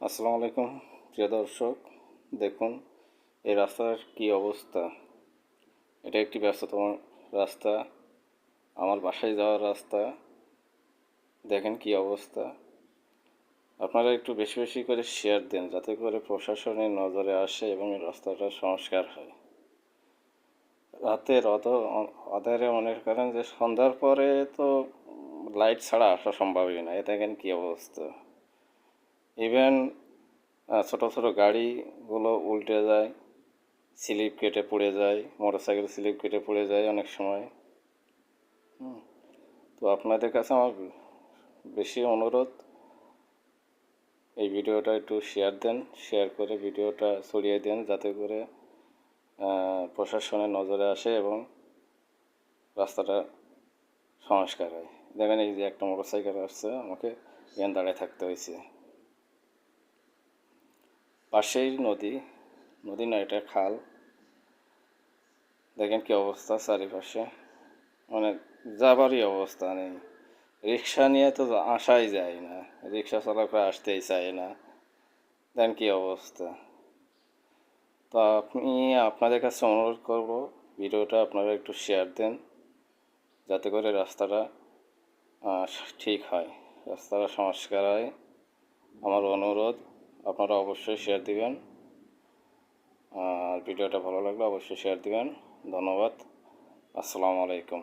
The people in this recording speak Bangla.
আসসালামু আলাইকুম, প্রিয় দর্শক। দেখুন, এই রাস্তার কি অবস্থা? এটা একটি ব্যস্ততম রাস্তা। আমার বাসায় যাওয়ার রাস্তা। দেখেন কি অবস্থা। আপনারা একটু বেশি বেশি করে শেয়ার দেন, যাতে করে প্রশাসনের নজরে আসে এবং এই রাস্তাটা সংস্কার হয়। রাতের অত অধারে মনে করেন যে সন্ধ্যার পরে তো লাইট ছাড়া আসা সম্ভবই না। এ দেখেন কী অবস্থা। ইভেন ছোটো ছোটো গাড়িগুলো উল্টে যায়, স্লিপ কেটে পড়ে যায় মোটর সাইকেল স্লিপ কেটে পড়ে যায় অনেক সময়। তো আপনাদের কাছে আমার বেশি অনুরোধ, এই ভিডিওটা একটু শেয়ার দেন শেয়ার করে ভিডিওটা ছড়িয়ে দেন যাতে করে প্রশাসনের নজরে আসে এবং রাস্তাটা সংস্কার হয়। দেখেন এই যে একটা মোটর সাইকেল আসছে, আমাকে এখানে দাঁড়িয়ে থাকতে হয়েছে। পাশেই নদী নদী না, এটা খাল। দেখেন কি অবস্থা চারিপাশে। মানে যাবারই অবস্থা নেই। রিক্সা নিয়ে তো আসাই যায় না। রিক্সা চালকরা আসতেই চায় না। দেখেন কি অবস্থা। তো আপনি, আপনাদের কাছে অনুরোধ করব, ভিডিওটা আপনারা একটু শেয়ার দেন, যাতে করে রাস্তাটা ঠিক হয়। রাস্তাটা সংস্কার হয়। আমার অনুরোধ। আপনারা অবশ্যই শেয়ার দিবেন। আর ভিডিওটা ভালো লাগলে অবশ্যই শেয়ার দিবেন। ধন্যবাদ। আসসালামু আলাইকুম।